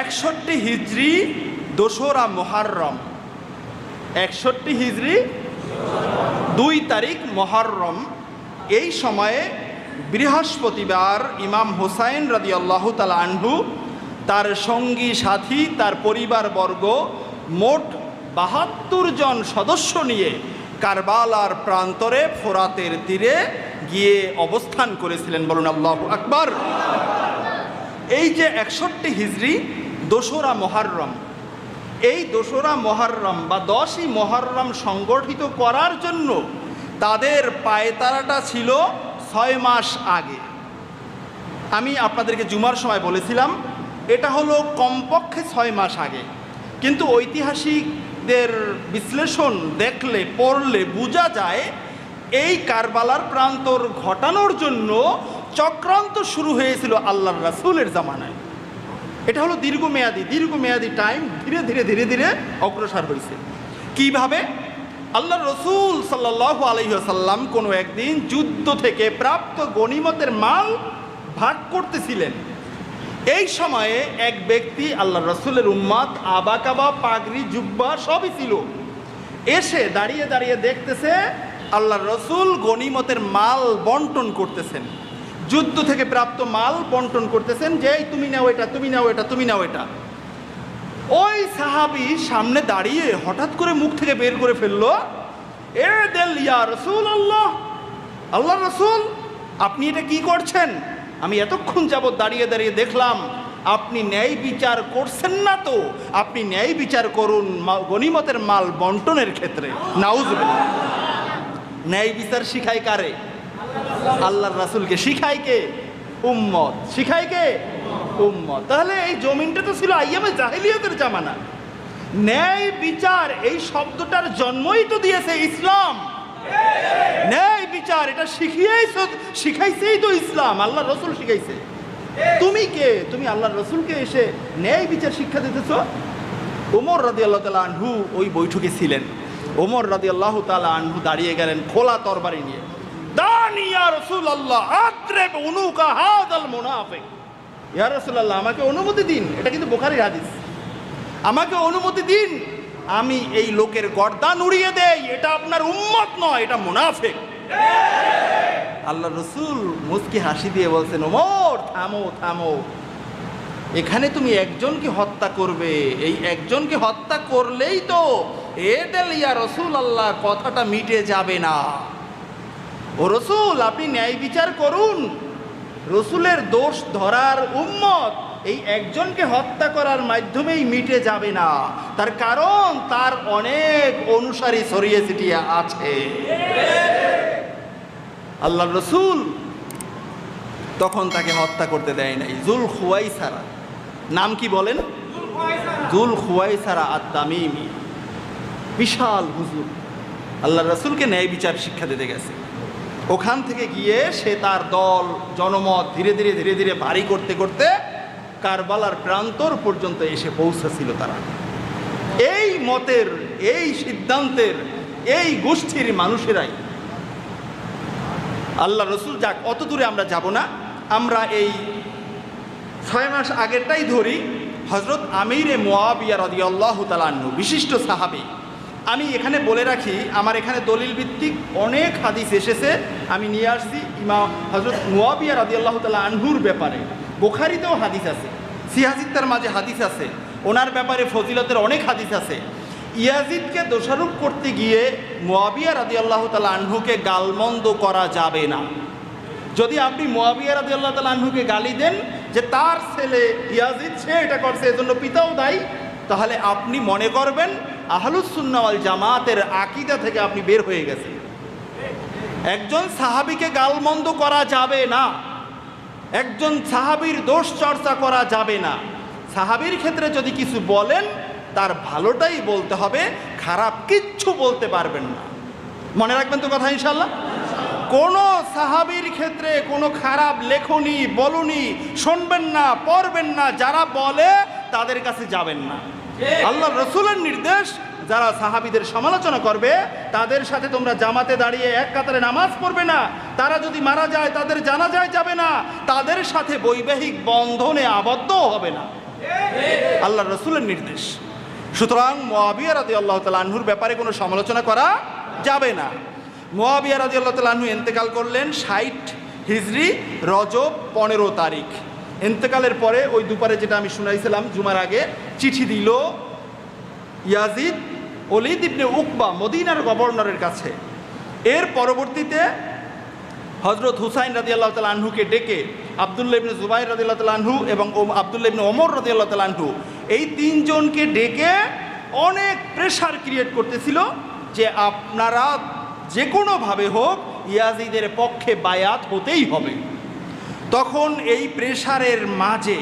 একষট্টি হিজড়ি দোসরা মহারম। একষট্টি হিজড়ি দুই তারিখ মহরম। এই সময়ে বৃহস্পতিবার ইমাম হোসাইন রাদি আল্লাহ তালা আনহু, তার সঙ্গী সাথী, তার পরিবারবর্গ মোট বাহাত্তর জন সদস্য নিয়ে কারবালার প্রান্তরে ফোরাতের তীরে গিয়ে অবস্থান করেছিলেন। বলুন আল্লাহ আকবার। এই যে একষট্টি হিজড়ি দোসরা মহারম। এই দোসরা মহারম বা দশই মহারম সংগঠিত করার জন্য তাদের পায়তারাটা ছিল ছয় মাস আগে। আমি আপনাদেরকে জুমার সময় বলেছিলাম, এটা হলো কমপক্ষে ছয় মাস আগে। কিন্তু ঐতিহাসিকদের বিশ্লেষণ দেখলে, পড়লে বোঝা যায়, এই কারবালার প্রান্তর ঘটানোর জন্য চক্রান্ত শুরু হয়েছিল আল্লাহর রাসুলের জামানায়। এটা হলো দীর্ঘমেয়াদী দীর্ঘমেয়াদী টাইম ধীরে ধীরে ধীরে ধীরে অগ্রসর হয়েছে। কীভাবে? আল্লাহ রসুল সাল্লাহ আলহিহাসাল্লাম কোনো একদিন যুদ্ধ থেকে প্রাপ্ত গণিমতের মাল ভাগ করতেছিলেন। এই সময়ে এক ব্যক্তি আল্লাহ রসুলের উম্মাদ আবাকাবা পাগড়ি, জুব্বা সবই ছিল। এসে দাঁড়িয়ে দাঁড়িয়ে দেখতেছে আল্লাহ রসুল গণিমতের মাল বন্টন করতেছেন। যুদ্ধ থেকে প্রাপ্ত মাল বন্টন করতেছেন, যে তুমি নাও এটা, তুমি নাও এটা, তুমি নাও এটা। ওই সাহাবি সামনে দাঁড়িয়ে হঠাৎ করে মুখ থেকে বের করে ফেলল, এ দেল ইয়া রসুল আল্লাহ আল্লাহ রসুল, আপনি এটা কি করছেন? আমি এতক্ষণ যাবৎ দাঁড়িয়ে দাঁড়িয়ে দেখলাম, আপনি ন্যায় বিচার করছেন না তো, আপনি ন্যায় বিচার করুন গনিমতের মাল বন্টনের ক্ষেত্রে। নাউজুবিল্লাহ। ন্যায় বিচার শিখায় কারে? আল্লাহর রাসুলকে। শিখায় কে? উম্মত। শিখায় কে? উম্মত। তাহলে এই জমিনটা তো ছিল আইয়ামে জাহিলিয়তের জামানা। ন্যায় বিচার, এই শব্দটার জন্মই তো দিয়েছে ইসলাম। ন্যায় বিচার, এটা শিখিয়েই শিখাইছেই তো ইসলাম। আল্লাহ রসুল শিখাইছে। তুমি কে? তুমি আল্লাহ রসুলকে এসে ন্যায় বিচার শিক্ষা দিতেছ? ওমর রাদি আল্লাহ তালা আনহু ওই বৈঠকে ছিলেন। ওমর রাদি আল্লাহ তালা আনহু দাঁড়িয়ে গেলেন খোলা তরবারি নিয়ে। দানিয়া রসুল আল্লাহ ইয়া রসুল্লাহ আমাকে অনুমতি দিন। এটা কিন্তু বোখারির হাদিস। আমাকে অনুমতি দিন, আমি এই লোকের গর্দান উড়িয়ে দেই। এটা আপনার উম্মত নয়, এটা মুনাফেক। আল্লাহ রসুল মুস্কি হাসি দিয়ে বলছেন, ওমর, থামো থামো। এখানে তুমি একজনকে হত্যা করবে। এই একজনকে হত্যা করলেই তো এদেল ইয়া রসুল আল্লাহ কথাটা মিটে যাবে না। ও রসুল, আপনি ন্যায় বিচার করুন। রসুলের দোষ ধরার উম্মত এই একজনকে হত্যা করার মাধ্যমেই মিটে যাবে না। তার কারণ তার অনেক অনুসারী ছড়িয়ে ছিটিয়ে আছে। আল্লাহ রসুল তখন তাকে হত্যা করতে দেয় নাই। জুল খুয়াই সারা নাম কি বলেন? জুল খুয়াই সারা আর তামিমি বিশাল হুজুর। আল্লাহ রসুলকে ন্যায় বিচার শিক্ষা দিতে গেছে। ওখান থেকে গিয়ে সে তার দল, জনমত ধীরে ধীরে ধীরে ধীরে ভারী করতে করতে কারবালার প্রান্তর পর্যন্ত এসে পৌঁছেছিল তারা। এই মতের, এই সিদ্ধান্তের, এই গোষ্ঠীর মানুষেরাই আল্লাহ রসুল যাক, অত দূরে আমরা যাব না। আমরা এই ছয় মাস আগেরটাই ধরি হজরত আমিরে মোয়াবিয়া রদি আল্লাহ তালান্নু বিশিষ্ট সাহাবি। আমি এখানে বলে রাখি, আমার এখানে দলিল ভিত্তিক অনেক হাদিস এসেছে। আমি নিয়ে আসছি ইমা হজরত মোয়াবিয়া রদি আল্লাহ তালা আনহুর ব্যাপারে। বোখারিতেও হাদিস আছে, সিহাজিত্তার মাঝে হাদিস আছে, ওনার ব্যাপারে ফজিলতের অনেক হাদিস আছে। ইয়াজিদকে দোষারোপ করতে গিয়ে মোয়াবিয়া রাদি আল্লাহ তালা আনহুকে গালমন্দ করা যাবে না। যদি আপনি মোয়াবিয়া রাদি আল্লাহ তালা আনহুকে গালি দেন যে তার ছেলে ইয়াজিদ, সে এটা করছে, এজন্য পিতাও দায়ী, তাহলে আপনি মনে করবেন আহলুসুন্নাওয়াল জামাতের আকিদা থেকে আপনি বের হয়ে গেছেন। একজন সাহাবিকে গালমন্দ করা যাবে না। একজন সাহাবির দোষ চর্চা করা যাবে না। সাহাবির ক্ষেত্রে যদি কিছু বলেন, তার ভালোটাই বলতে হবে, খারাপ কিচ্ছু বলতে পারবেন না। মনে রাখবেন তো কথা ইনশাল্লাহ কোনো সাহাবির ক্ষেত্রে কোনো খারাপ লেখনি, বলনি, শুনবেন না, পড়বেন না, যারা বলে তাদের কাছে যাবেন না। আল্লাহ রসুলের নির্দেশ, যারা সাহাবিদের সমালোচনা করবে, তাদের সাথে তোমরা জামাতে দাঁড়িয়ে এক কাতারে নামাজ পড়বে না। তারা যদি মারা যায়, তাদের জানা যায় যাবে না। তাদের সাথে বৈবাহিক বন্ধনে আবদ্ধ হবে না। আল্লাহ রসুলের নির্দেশ। সুতরাং মোয়াবিয়া রাদি আল্লাহ তালা ব্যাপারে কোনো সমালোচনা করা যাবে না। মোয়াবিয়া রাদি আল্লাহ তালা আনহু এন্তেকাল করলেন ষাট হিজড়ি রজব পনেরো তারিখ। এন্তেকালের পরে ওই দুপারে যেটা আমি শুনাইছিলাম, জুমার আগে, চিঠি দিল ইয়াজিদ অলিদ ইবনে উকবা মদিনার গভর্নরের কাছে। এর পরবর্তীতে হজরত হুসাইন রাজি আল্লাহ তাল আনহুকে ডেকে আবদুল্লাহ ইবনে জুবাইর রাজি আল্লাহ তাল আনহু এবং আবদুল্লাহ ইবনে ওমর রাজি আল্লাহ তাল আনহু এই তিনজনকে ডেকে অনেক প্রেশার ক্রিয়েট করতেছিল যে আপনারা যে কোনোভাবে হোক ইয়াজিদের পক্ষে বায়াত হতেই হবে। তখন এই প্রেশারের মাঝে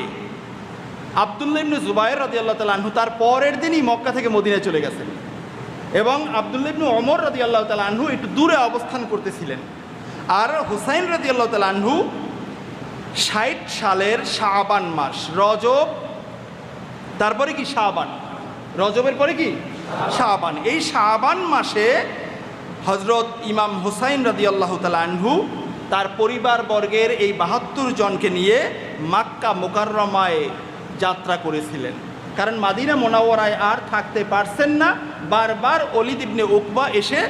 আবদুল্লাহ ইবনে জুবাইর রাজি আল্লাহ তাল আনহু তার পরের দিনই মক্কা থেকে মদিনায় চলে গেছেন। এবং আবদুল্লাহ ইবনে ওমর রাজি আল্লাহ তাল আনহু একটু দূরে অবস্থান করতেছিলেন। আর হুসাইন রাজি আল্লাহ তাল আনহু ষাট সালের শাবান মাস, রজব, তারপরে কি শাবান? রজবের পরে কি? শাবান। এই শাবান মাসে হজরত ইমাম হুসাইন রাজি আল্লাহ তাল আনহু তার পরিবার বর্গের এই বাহাত্তর জনকে নিয়ে মাক্কা মোকাররমায় যাত্রা করেছিলেন। কারণ মাদিনা মোনাওয়ারায় আর থাকতে পারছেন না। বারবার অলিদ ইবনে উকবা এসে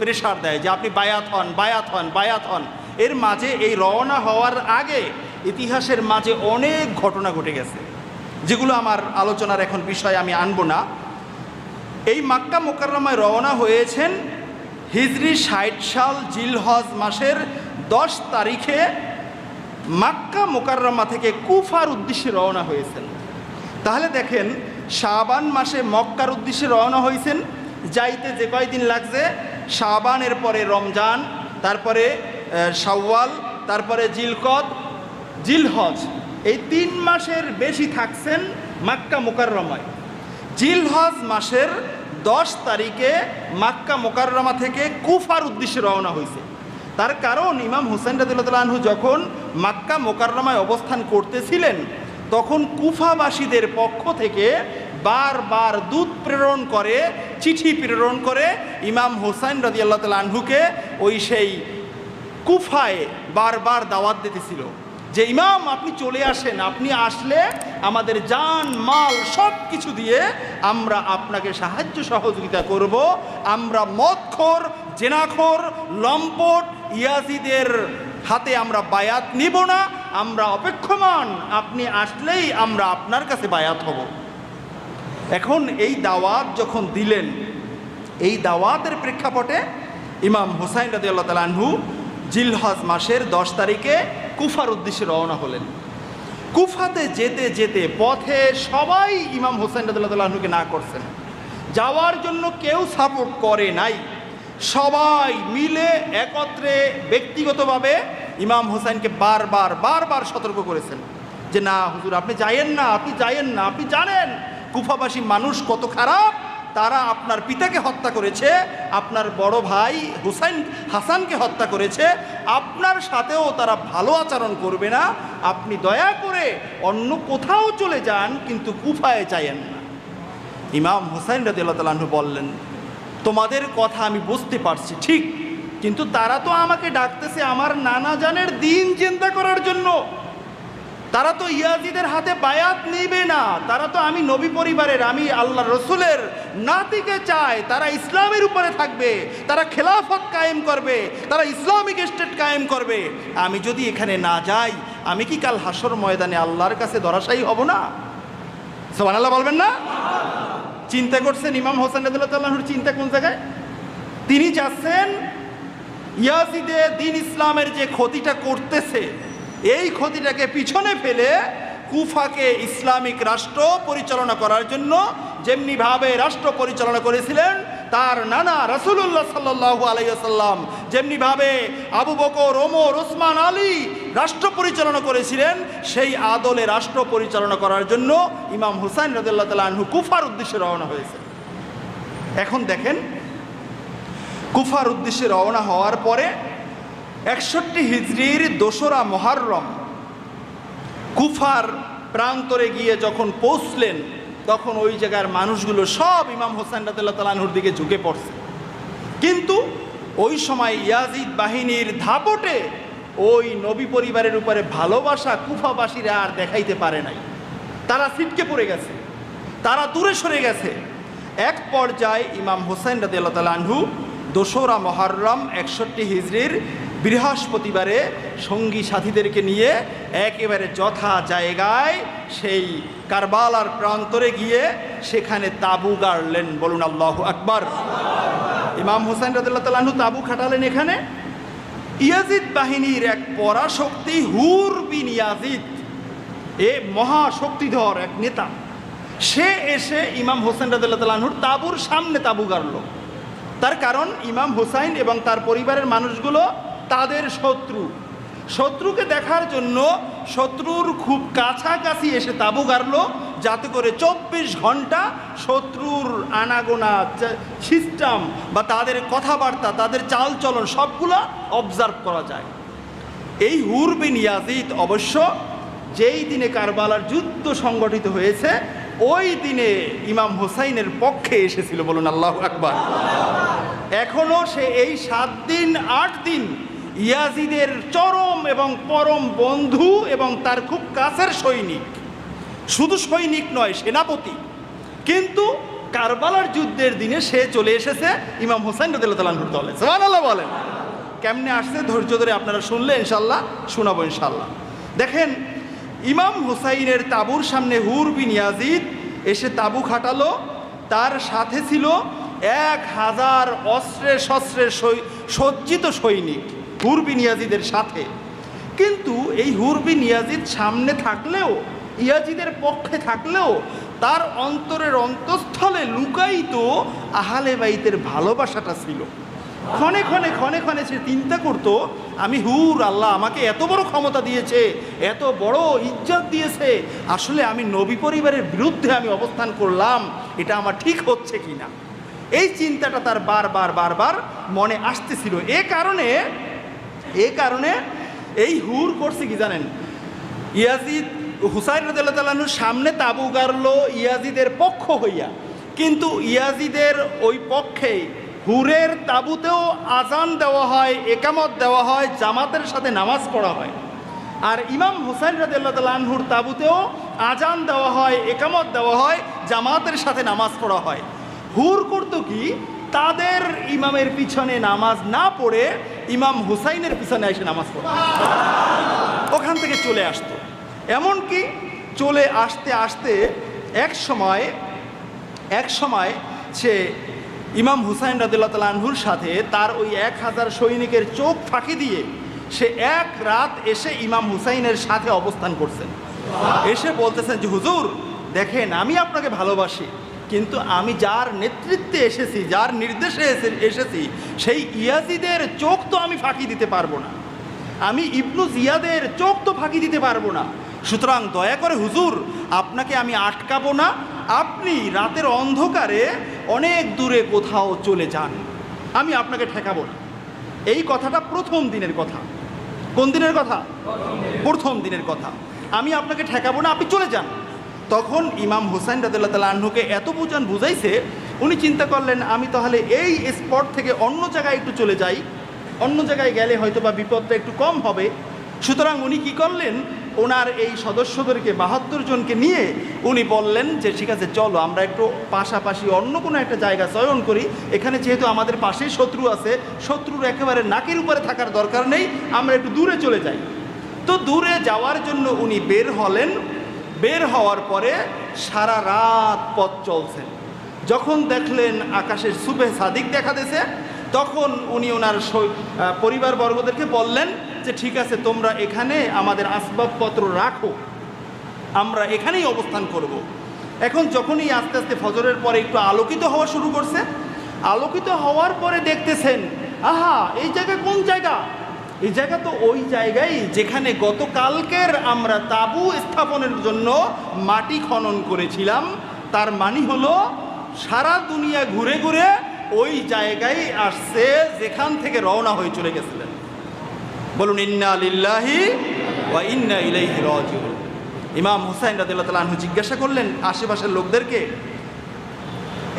প্রেসার দেয় যে আপনি বায়াত হন বায়াত হন বায়াত হন। এর মাঝে এই রওনা হওয়ার আগে ইতিহাসের মাঝে অনেক ঘটনা ঘটে গেছে। যেগুলো আমার আলোচনার এখন বিষয় আমি আনব না। এই মাক্কা মোকাররমায় রওনা হয়েছেন হিজরি ষাট সাল জিলহজ মাসের দশ তারিখে মাক্কা মোকাররমা থেকে কুফার উদ্দেশ্যে রওনা হয়েছেন। তাহলে দেখেন, শাবান মাসে মক্কার উদ্দেশ্যে রওনা হয়েছেন। যাইতে যে কয়দিন লাগছে? শাবানের পরে রমজান, তারপরে সাওয়াল তারপরে জিলকদ, জিলহজ। এই তিন মাসের বেশি থাকছেন মাক্কা মোকাররমায়। জিলহজ মাসের দশ তারিখে মাক্কা মোকাররমা থেকে কুফার উদ্দেশ্যে রওনা হয়েছে। তার কারণ ইমাম হুসেন রাদিল্লাহ আনহু যখন মাক্কা মোকাররমায় অবস্থান করতেছিলেন, তখন কুফাবাসীদের পক্ষ থেকে বারবার দূত প্রেরণ করে, চিঠি প্রেরণ করে ইমাম হুসাইন রাদিয়াল্লাহ তাল আনহুকে ওই সেই কুফায় বারবার দাওয়াত দিতেছিল যে, ইমাম, আপনি চলে আসেন, আপনি আসলে আমাদের জান, মাল সব কিছু দিয়ে আমরা আপনাকে সাহায্য সহযোগিতা করব। আমরা মদখোর, জেনাখোর, লম্পট ইয়াজিদের হাতে আমরা বায়াত নিব না, আমরা অপেক্ষমান। আপনি আসলেই আমরা আপনার কাছে বায়াত হব। এখন এই দাওয়াত যখন দিলেন, এই দাওয়াতের প্রেক্ষাপটে ইমাম হুসাইন রাজি আল্লাহ তালাহু জিলহজ মাসের দশ তারিখে কুফার উদ্দেশ্যে রওনা হলেন। কুফাতে যেতে যেতে পথে সবাই ইমাম হুসাইন রাদিল্লাহ তালাহুকে না করছেন। যাওয়ার জন্য কেউ সাপোর্ট করে নাই। সবাই মিলে একত্রে ব্যক্তিগতভাবে ইমাম হুসাইনকে বারবার বারবার সতর্ক করেছেন যে, না, হুজুর, আপনি যাইয়েন না, আপনি যাইয়েন না, আপনি জানেন কুফাবাসী মানুষ কত খারাপ, তারা আপনার পিতাকে হত্যা করেছে, আপনার বড় ভাই হুসাইন, হাসানকে হত্যা করেছে, আপনার সাথেও তারা ভালো আচরণ করবে না, আপনি দয়া করে অন্য কোথাও চলে যান, কিন্তু কুফায় চাইয়েন না। ইমাম হুসাইন রাদিল্লাহ তালাহু বললেন তোমাদের কথা আমি বুঝতে পারছি, ঠিক। কিন্তু তারা তো আমাকে ডাকতেছে আমার নানা জানের দিন চিন্তা করার জন্য। তারা তো ইয়াজিদের হাতে বায়াত নিবে না। তারা তো আমি নবী পরিবারের, আমি আল্লাহ রসুলের নাতিকে চায় তারা ইসলামের উপরে থাকবে, তারা খেলাফত কায়েম করবে, তারা ইসলামিক স্টেট কায়েম করবে। আমি যদি এখানে না যাই, আমি কি কাল হাসর ময়দানে আল্লাহর কাছে দরাশাই হব না? সোমান আল্লাহ বলবেন না? চিন্তা করছেন ইমাম হোসেন রাদিল্লাহুর চিন্তা কোন জায়গায়? তিনি যাচ্ছেন ইয়াজিদে দিন ইসলামের যে ক্ষতিটা করতেছে, এই ক্ষতিটাকে পিছনে ফেলে কুফাকে ইসলামিক রাষ্ট্র পরিচালনা করার জন্য যেমনিভাবে রাষ্ট্র পরিচালনা করেছিলেন তার নানা রসুল্লাহ সাল্লু আলাইসাল্লাম যেমনিভাবে আবু বকর, ওমর ওসমান আলী রাষ্ট্র পরিচালনা করেছিলেন, সেই আদলে রাষ্ট্র পরিচালনা করার জন্য ইমাম হুসাইন রদুল্লাহ তালা কুফার উদ্দেশ্যে রওনা হয়েছে। এখন দেখেন, কুফার উদ্দেশ্যে রওনা হওয়ার পরে একষট্টি হিজড়ির দোসরা মহারম কুফার প্রান্তরে গিয়ে যখন পৌঁছলেন তখন ওই জায়গার মানুষগুলো সব ইমাম হোসেন রাতুল্লাহ তালাহুর দিকে ঝুঁকে পড়ছে। কিন্তু ওই সময় ইয়াজিদ বাহিনীর ধাপটে ওই নবী পরিবারের উপরে ভালোবাসা কুফাবাসীরা আর দেখাইতে পারে নাই। তারা ছিটকে পড়ে গেছে, তারা দূরে সরে গেছে। এক পর্যায়ে ইমাম হোসেন রাদি আল্লাহ তালা দোসরা মহরম একষট্টি হিজড়ির বৃহস্পতিবারে সঙ্গী সাথীদেরকে নিয়ে একেবারে যথা জায়গায় সেই কারবালার প্রান্তরে গিয়ে সেখানে তাবু গাড়লেন। বলুন আল্লাহ আকবার। ইমাম হোসেন রাদিল্লাহ তালাহু তাবু খাটালেন এখানে। ইয়াজিদ বাহিনীর এক পরাশক্তি হুর বিন ইয়াজিদ, এ মহাশক্তিধর এক নেতা। সে এসে ইমাম হোসেন রাদিল্লাহ তালাহুর তাবুর সামনে তাবু গাড়ল। তার কারণ ইমাম হোসাইন এবং তার পরিবারের মানুষগুলো তাদের শত্রু। শত্রুকে দেখার জন্য শত্রুর খুব কাছাকাছি এসে তাবু গাড়লো, যাতে করে চব্বিশ ঘণ্টা শত্রুর আনাগোনা সিস্টেম বা তাদের কথাবার্তা, তাদের চালচলন সবগুলো অবজার্ভ করা যায়। এই হুর বিন ইয়াজিদ অবশ্য যেই দিনে কারবালার যুদ্ধ সংগঠিত হয়েছে, ওই দিনে ইমাম হোসাইনের পক্ষে এসেছিল বলুন আল্লাহ আকবার। এখনও সে এই সাত দিন, আট দিন ইয়াজিদের চরম এবং পরম বন্ধু এবং তার খুব কাছের সৈনিক। শুধু সৈনিক নয়, সেনাপতি। কিন্তু কারবালার যুদ্ধের দিনে সে চলে এসেছে ইমাম হোসেন রদুল্লাহ দলে। সোহানাল্লাহ বলেন। কেমনে আসছে ধৈর্য ধরে আপনারা শুনলে ইনশাল্লাহ শোনাবো ইনশাল্লাহ দেখেন, ইমাম হুসাইনের তাবুর সামনে হুর বিন ইয়াজিদ এসে তাবু খাটালো। তার সাথে ছিল এক হাজার অস্ত্রে শস্ত্রে সজ্জিত সৈনিক। হুর নিয়াজিদের সাথে। কিন্তু এই হুরবি ইয়াজিদ সামনে থাকলেও, ইয়াজিদের পক্ষে থাকলেও, তার অন্তরের অন্তঃস্থলে লুকায়িত আহালে বাইতের ভালোবাসাটা ছিল। ক্ষণে ক্ষণে ক্ষণে ক্ষণে সে চিন্তা করতো, আমি হুর, আল্লাহ আমাকে এত বড় ক্ষমতা দিয়েছে, এত বড় ইজ্জত দিয়েছে, আসলে আমি নবী পরিবারের বিরুদ্ধে আমি অবস্থান করলাম, এটা আমার ঠিক হচ্ছে কি না এই চিন্তাটা তার বারবার বারবার মনে আসতেছিল। এ কারণে এ কারণে এই হুর করছে কি জানেন? ইয়াজিদ হুসাইন তাআলার সামনে তাবু গাড়লো ইয়াজিদের পক্ষ হইয়া। কিন্তু ইয়াজিদের ওই পক্ষে হুরের তাবুতেও আজান দেওয়া হয়, একামত দেওয়া হয়, জামাতের সাথে নামাজ পড়া হয়। আর ইমাম হুসাইন আনহুর তাবুতেও আজান দেওয়া হয়, একামত দেওয়া হয়, জামাতের সাথে নামাজ পড়া হয়। হুর করতো কি? তাদের ইমামের পিছনে নামাজ না পড়ে ইমাম হুসাইনের পিছনে এসে নামাজ পড়ে। ওখান থেকে চলে আসতো। এমনকি চলে আসতে আসতে এক সময় এক সময় সে ইমাম হুসাইন রাদিল্লা তাল আনহুর সাথে তার ওই এক হাজার সৈনিকের চোখ ফাঁকি দিয়ে সে এক রাত এসে ইমাম হুসাইনের সাথে অবস্থান করছেন এসে বলতেছেন যে, হুজুর, দেখেন, আমি আপনাকে ভালোবাসি কিন্তু আমি যার নেতৃত্বে এসেছি, যার নির্দেশে এসে- এসেছি, সেই ইয়াজিদের চোখ তো আমি ফাঁকি দিতে পারব না। আমি ইবনু জিয়াদের চোখ তো ফাঁকি দিতে পারব না। সুতরাং দয়া করে হুজুর, আপনাকে আমি আটকাবো না। আপনি রাতের অন্ধকারে অনেক দূরে কোথাও চলে যান। আমি আপনাকে ঠেকাবো না। এই কথাটা প্রথম দিনের কথা। কোন দিনের কথা? প্রথম দিনের কথা। আমি আপনাকে ঠেকাবো না, আপনি চলে যান। তখন ইমাম হুসাইন রাদিল্লাহ তালা আহ্নুকে এত বুঝান বুঝাইছে, উনি চিন্তা করলেন, আমি তাহলে এই স্পট থেকে অন্য জায়গায় একটু চলে যাই। অন্য জায়গায় গেলে হয়তো বা বিপদটা একটু কম হবে। সুতরাং উনি কি করলেন? ওনার এই সদস্যদেরকে বাহাত্তর জনকে নিয়ে উনি বললেন যে, ঠিক আছে, চলো, আমরা একটু পাশাপাশি অন্য কোনো একটা জায়গা চয়ন করি। এখানে যেহেতু আমাদের পাশেই শত্রু আছে, শত্রুর একেবারে নাকের উপরে থাকার দরকার নেই, আমরা একটু দূরে চলে যাই। তো দূরে যাওয়ার জন্য উনি বের হলেন। বের হওয়ার পরে সারা রাত পথ চলছেন। যখন দেখলেন আকাশের সুবে সাদিক দেখা দিয়েছে, তখন উনি ওনার পরিবারবর্গদেরকে বললেন যে, ঠিক আছে, তোমরা এখানে আমাদের আসবাবপত্র রাখো। আমরা এখানেই অবস্থান করব। এখন যখনই আস্তে আস্তে ফজরের পরে একটু আলোকিত হওয়া শুরু করছে, আলোকিত হওয়ার পরে দেখতেছেন, আহা, এই জায়গা কোন জায়গা? এই জায়গা তো ওই জায়গায় যেখানে গতকালকের আমরা তাবু স্থাপনের জন্য মাটি খনন করেছিলাম, তার মানে হলো সারা দুনিয়া ঘুরে ঘুরে ওই জায়গায় আসছে, যেখান থেকে রওনা হয়ে চলে গেছিলেন। বলুন, ইন্না লিল্লাহি বা ইন্না ইলাইহি রাজিউন। ইমাম হুসাইন রাদিয়াল্লাহু তাআলা আনহু জিজ্ঞাসা করলেন আশেপাশের লোকদেরকে,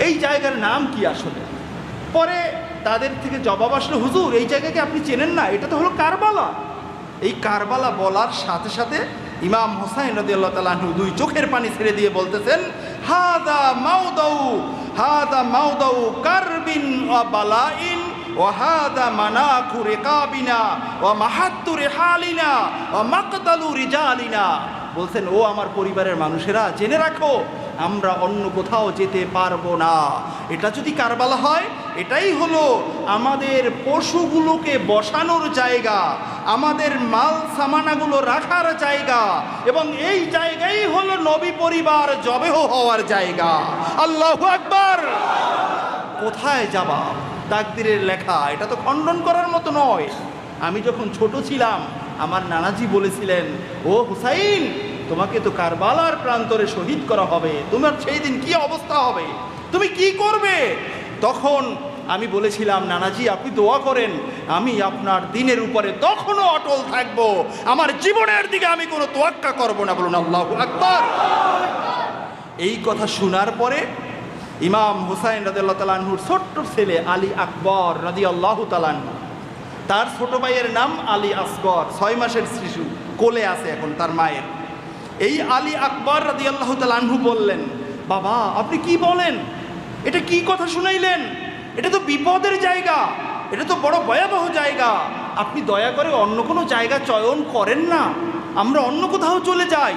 এই জায়গার নাম কি আসলে? পরে তাদের থেকে জবাব আসলো, হুজুর, এই জায়গাকে আপনি চেনেন না, এটা তো হলো কারবালা। এই কারবালা বলার সাথে সাথে ইমাম হোসাইন রাদিয়াল্লাহু তাআলা আনহু দুই চোখের পানি ছেড়ে দিয়ে বলতেছেন, হাদা মাউদাউ হাদা মাউদাউ কারবিন বালাইন ও মাহাত্তু রেহালিনা ও মাকতালু রিজালিনা। বলছেন, ও আমার পরিবারের মানুষেরা, জেনে রাখো, আমরা অন্য কোথাও যেতে পারব না। এটা যদি কারবালা হয় এটাই হলো আমাদের পশুগুলোকে বসানোর জায়গা, আমাদের মাল সামানাগুলো রাখার জায়গা, এবং এই জায়গাই হলো নবী পরিবার জবেহ হওয়ার জায়গা। আল্লাহ আকবার! কোথায় যাবা? তাকদিরের লেখা, এটা তো খণ্ডন করার মতো নয়। আমি যখন ছোট ছিলাম, আমার নানাজি বলেছিলেন, ও হুসাইন, তোমাকে তো কারবালার প্রান্তরে শহীদ করা হবে। তোমার সেই দিন কি অবস্থা হবে? তুমি কি করবে? তখন আমি বলেছিলাম, নানাজি, আপনি দোয়া করেন, আমি আপনার দিনের উপরে তখনও অটল থাকব। আমার জীবনের দিকে আমি কোনো তোয়াক্কা করব না। বলুন, আল্লাহ আকবর। এই কথা শোনার পরে ইমাম হুসাইন রাজিয়াল্লাহ তালাহুর ছোট্ট ছেলে আলী আকবর রাজি আল্লাহ তালাহু তার ছোট ভাইয়ের নাম আলী আসগর, ছয় মাসের শিশু, কোলে আছে এখন তার মায়ের। এই আলী আকবর রাজি আল্লাহ তালাহু বললেন, বাবা, আপনি কি বলেন? এটা কি কথা শুনাইলেন? এটা তো বিপদের জায়গা। এটা তো বড় ভয়াবহ জায়গা। আপনি দয়া করে অন্য কোনো জায়গা চয়ন করেন না। আমরা অন্য কোথাও চলে যাই।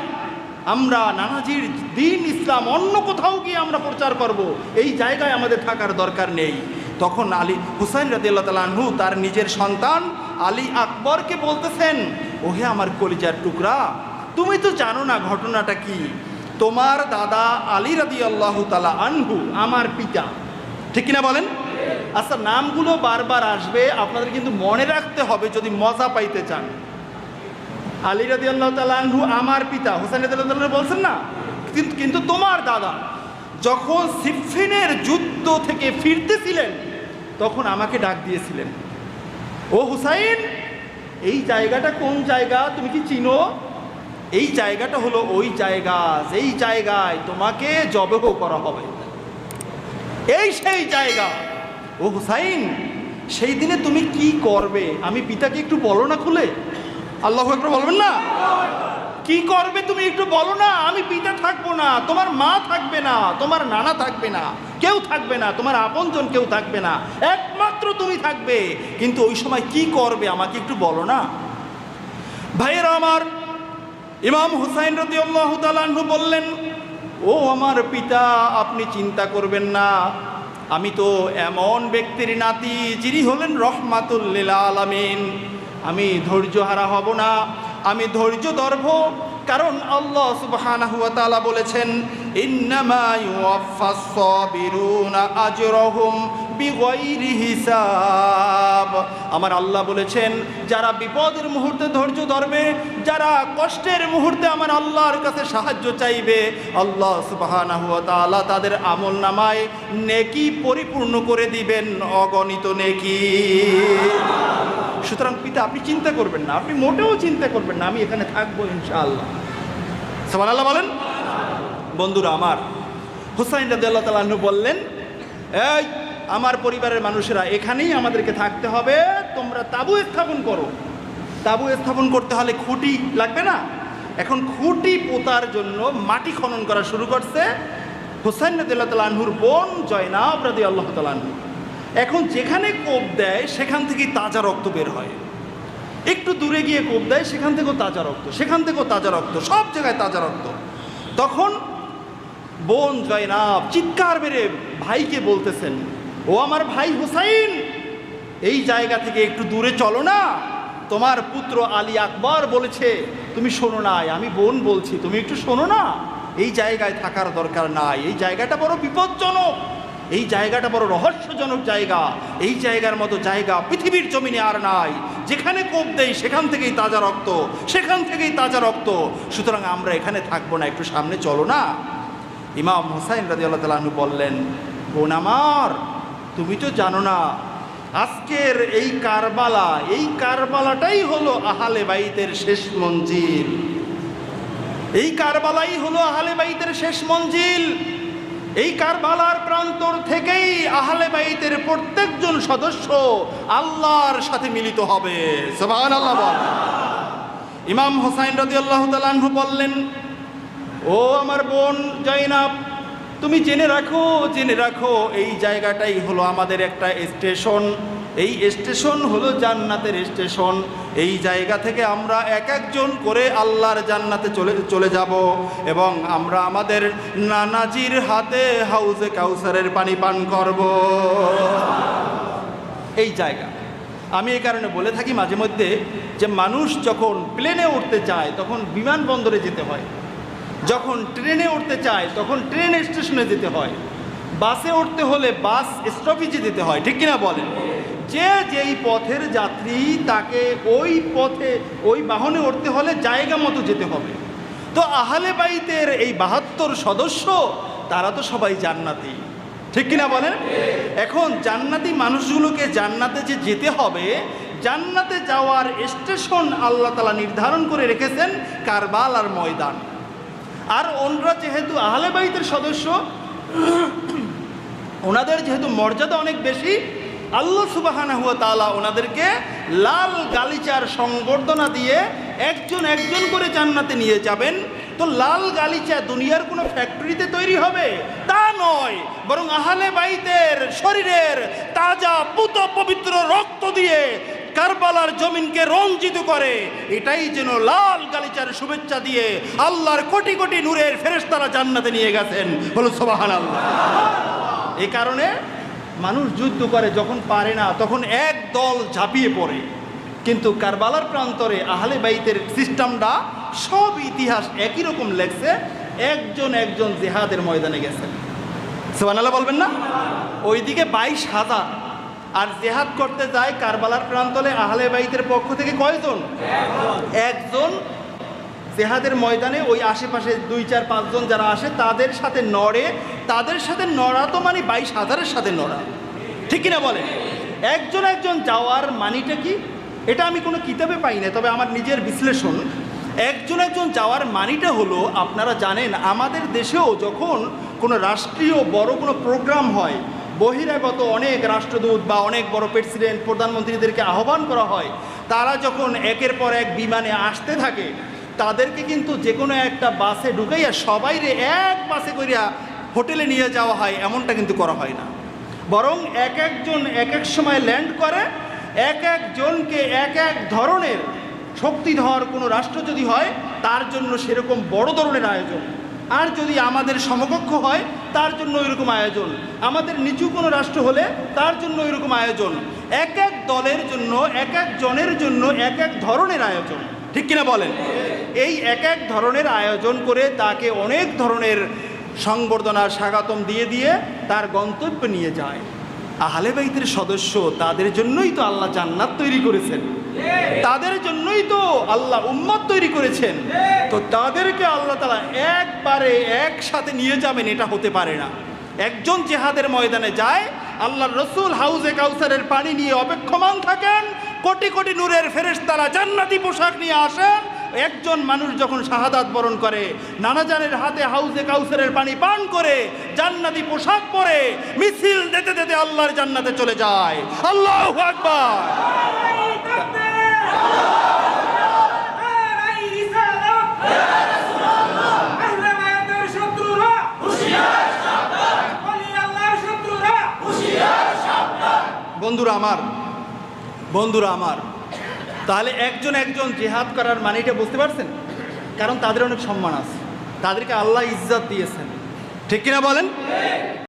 আমরা নানাজির দিন ইসলাম অন্য কোথাও গিয়ে আমরা প্রচার করব। এই জায়গায় আমাদের থাকার দরকার নেই। তখন আলী হুসাইন রাদিল্লা তালাহু তার নিজের সন্তান আলী আকবরকে বলতেছেন, ওহে আমার কলিজার টুকরা, তুমি তো জানো না ঘটনাটা কি? তোমার দাদা আলী রাদি আল্লাহ তালা আনহু, আমার পিতা। ঠিক কিনা বলেন? আচ্ছা নামগুলো বারবার আসবে, আপনাদের কিন্তু মনে রাখতে হবে যদি মজা পাইতে চান। আলী রাদি আল্লাহ তালু আমার পিতা। হোসেন তাআলা বলছেন না? কিন্তু তোমার দাদা, যখন সিফিনের যুদ্ধ থেকে ফিরতেছিলেন, তখন আমাকে ডাক দিয়েছিলেন। ও হুসাইন, এই জায়গাটা কোন জায়গা? তুমি কি চিনো? এই জায়গাটা হলো ওই জায়গা, যেই জায়গায় তোমাকে জবেহ করা হবে। এই সেই জায়গা। ও হুসাইন, সেই দিনে তুমি কি করবে? আমি পিতাকে একটু বলো না খুলে। আল্লাহ একটু বলবেন না? কি করবে তুমি একটু বলো না? আমি পিতা থাকব না, তোমার মা থাকবে না, তোমার নানা থাকবে না, কেউ থাকবে না, তোমার আপনজন কেউ থাকবে না, একমাত্র তুমি থাকবে। কিন্তু ওই সময় কি করবে আমাকে একটু বলো না? ভাইয়েরা আমার ইমাম হুসাইন রতিউল্লাহ তালাহু বললেন, ও আমার পিতা, আপনি চিন্তা করবেন না। আমি তো এমন ব্যক্তির নাতি যিনি হলেন রহমাতুল্লিল আলামিন। আমি ধৈর্য হারা হব না। আমি ধৈর্য ধরব, কারণ আল্লাহ সুবহানাহু ওয়া তাআলা বলেছেন, ইন্নামা ইউওয়াফাস সাবিরুনা আজরাহুম বিগয়রি হিসাব। আমার আল্লাহ বলেছেন, যারা বিপদের মুহূর্তে ধৈর্য ধরবে, যারা কষ্টের মুহূর্তে আমার আল্লাহর কাছে সাহায্য চাইবে, আল্লাহ সুবহানাহু ওয়া তাআলা তাদের আমল নামায় নেকি পরিপূর্ণ করে দিবেন, অগণিত নেকি। সুতরাং পিতা, আপনি চিন্তা করবেন না। আপনি মোটেও চিন্তা করবেন না, আমি এখানে থাকব ইনশাআল্লাহ। সবান আল্লাহ বলেন? বন্ধুরা আমার, হুসাইন রাদিয়াল্লাহু তাআলা আনহু বললেন, এই আমার পরিবারের মানুষেরা, এখানেই আমাদেরকে থাকতে হবে। তোমরা তাবু স্থাপন করো। তাবু স্থাপন করতে হলে খুঁটি লাগবে না? এখন খুঁটি পোতার জন্য মাটি খনন করা শুরু করছে হুসাইন রাদিয়াল্লাহু তাআলা আনহুর বোন জয়নাব রাদিয়াল্লাহু তাআলা আনহু। এখন যেখানে কোপ দেয়, সেখান থেকেই তাজা রক্ত বের হয়। একটু দূরে গিয়ে কোপ দেয়, সেখান থেকেও তাজা রক্ত, সেখান থেকেও তাজা রক্ত, সব জায়গায় তাজা রক্ত। তখন বোন জয়নাব চিৎকার বেড়ে ভাইকে বলতেছেন, ও আমার ভাই হুসাইন, এই জায়গা থেকে একটু দূরে চলো না। তোমার পুত্র আলী আকবর বলেছে, তুমি শোনো নাই। আমি বোন বলছি, তুমি একটু শোনো না। এই জায়গায় থাকার দরকার নাই। এই জায়গাটা বড় বিপজ্জনক। এই জায়গাটা বড় রহস্যজনক জায়গা। এই জায়গার মতো জায়গা পৃথিবীর জমিনে আর নাই। যেখানে কোপ দেই, সেখান থেকেই তাজা রক্ত, সেখান থেকেই তাজা রক্ত। সুতরাং আমরা এখানে থাকব না, একটু সামনে চলো না। ইমাম হুসাইন রাজি আল্লাহ তালু বললেন বোন আমার তুমি তো জানো না, আজকের এই কারবালা, এই কারবালাটাই হলো আহালে বাইতের শেষ মঞ্জিল। এই কারবালাই হলো আহালে বাইতের শেষ মঞ্জিল। এই কারবালার প্রান্তর থেকেই আহলে বাইতের প্রত্যেকজন সদস্য আল্লাহর সাথে মিলিত হবে। আল্লাহ ইমাম হোসাইন রদি আল্লাহ তালাহু বললেন, ও আমার বোন জৈনাব তুমি জেনে রাখো জেনে রাখো, এই জায়গাটাই হলো আমাদের একটা স্টেশন। এই স্টেশন হলো জান্নাতের স্টেশন। এই জায়গা থেকে আমরা এক একজন করে আল্লাহর জান্নাতে চলে চলে যাব এবং আমরা আমাদের নানাজির হাতে হাউজে কাউসারের পানি পান করব। এই জায়গা। আমি এই কারণে বলে থাকি মাঝে মধ্যে যে মানুষ যখন প্লেনে উঠতে চায়, তখন বিমানবন্দরে যেতে হয়। যখন ট্রেনে উঠতে চায়, তখন ট্রেন স্টেশনে যেতে হয়। বাসে উঠতে হলে বাস স্টপেজে যেতে হয়। ঠিক কিনা বলেন? যে যেই পথের যাত্রী, তাকে ওই পথে, ওই বাহনে উঠতে হলে জায়গা মতো যেতে হবে। তো আহলে বাইতের এই বাহাত্তর সদস্য, তারা তো সবাই জান্নাতি। ঠিক কিনা বলেন? এখন জান্নাতি মানুষগুলোকে জান্নাতে যে যেতে হবে, জান্নাতে যাওয়ার স্টেশন আল্লাহ তালা নির্ধারণ করে রেখেছেন কারবাল আর ময়দান। আর ওনরা যেহেতু আহলে বাইতের সদস্য, ওনাদের যেহেতু মর্যাদা অনেক বেশি আল্লাহ সুবাহানা হুয়া তালা ওনাদেরকে লাল গালিচার সংবর্ধনা দিয়ে একজন একজন করে জান্নাতে নিয়ে যাবেন। তো লাল গালিচা দুনিয়ার কোনো ফ্যাক্টরিতে তৈরি হবে? তা নয়, বরং আহলে বাইতের শরীরের তাজা পুত পবিত্র রক্ত দিয়ে কারবালার জমিনকে রঞ্জিত করে। এটাই যেন লাল গালিচার শুভেচ্ছা দিয়ে আল্লাহর কোটি কোটি নূরের ফেরেশতারা জান্নাতে নিয়ে গেছেন। বলো সোবাহান আল্লাহ এই কারণে মানুষ যুদ্ধ করে যখন পারে না তখন এক দল ঝাঁপিয়ে পড়ে। কিন্তু কারবালার প্রান্তরে আহলে বাইতের সিস্টেমটা সব ইতিহাস একই রকম লেখছে একজন একজন জেহাদের ময়দানে গেছেন সোহানাল্লাহ বলবেন না? ওইদিকে বাইশ হাজার। আর জেহাদ করতে যায় কারবালার প্রান্তরে আহলে বাইতের পক্ষ থেকে কয়জন? একজন জেহাদের ময়দানে ওই আশেপাশে দুই চার পাঁচজন যারা আসে, তাদের সাথে নড়ে, তাদের সাথে নড়া তো মানে বাইশ হাজারের সাথে নড়া। ঠিক কিনা বলে? একজন একজন যাওয়ার মানিটা কি? এটা আমি কোনো কিতাবে পাই না তবে আমার নিজের বিশ্লেষণ। একজন একজন যাওয়ার মানিটা হলো, আপনারা জানেন, আমাদের দেশেও যখন কোনো রাষ্ট্রীয় বড় কোনো প্রোগ্রাম হয়, বহিরাগত অনেক রাষ্ট্রদূত বা অনেক বড় প্রেসিডেন্ট, প্রধানমন্ত্রীদেরকে আহ্বান করা হয়, তারা যখন একের পর এক বিমানে আসতে থাকে তাদেরকে কিন্তু যে কোনো একটা বাসে ঢুকাইয়া সবাই রে এক বাসে করিয়া হোটেলে নিয়ে যাওয়া হয়, এমনটা কিন্তু করা হয় না। বরং এক একজন এক এক সময় ল্যান্ড করে, এক একজনকে এক এক ধরনের শক্তিধর কোনো রাষ্ট্র যদি হয়, তার জন্য সেরকম বড় ধরনের আয়োজন। আর যদি আমাদের সমকক্ষ হয়, তার জন্য ওইরকম আয়োজন। আমাদের নিচু কোনো রাষ্ট্র হলে তার জন্য ওইরকম আয়োজন। এক এক দলের জন্য, এক এক জনের জন্য এক এক ধরনের আয়োজন। ঠিক কিনা বলেন? এই এক এক ধরনের আয়োজন করে তাকে অনেক ধরনের সংবর্ধনা স্বাগতম দিয়ে দিয়ে তার গন্তব্য নিয়ে যায়। আহলে বাইতের সদস্য তাদের জন্যই তো আল্লাহ জান্নাত তৈরি করেছেন। তাদের জন্যই তো আল্লাহ উম্মত তৈরি করেছেন। তো তাদেরকে আল্লাহ তালা একবারে একসাথে নিয়ে যাবেন, এটা হতে পারে না। একজন জেহাদের ময়দানে যায় আল্লাহ রসুল হাউজে কাউসারের পানি নিয়ে অপেক্ষমান থাকেন, কোটি কোটি নূরের ফেরেশতারা জান্নাতি পোশাক নিয়ে আসেন। একজন মানুষ যখন শাহাদাত বরণ করে, নানাজানের হাতে হাউজে কাউসারের পানি পান করে, জান্নাতি পোশাক পরে, মিছিল দিতে দিতে আল্লাহর জান্নাতে চলে যায়। আল্লাহ আকবার। বন্ধুরা আমার বন্ধুরা আমার, তাহলে একজন একজন জেহাদ করার মানেটা বুঝতে পারছেন? কারণ তাদের অনেক সম্মান আছে। তাদেরকে আল্লাহ ইজ্জাত দিয়েছেন। ঠিক কিনা বলেন?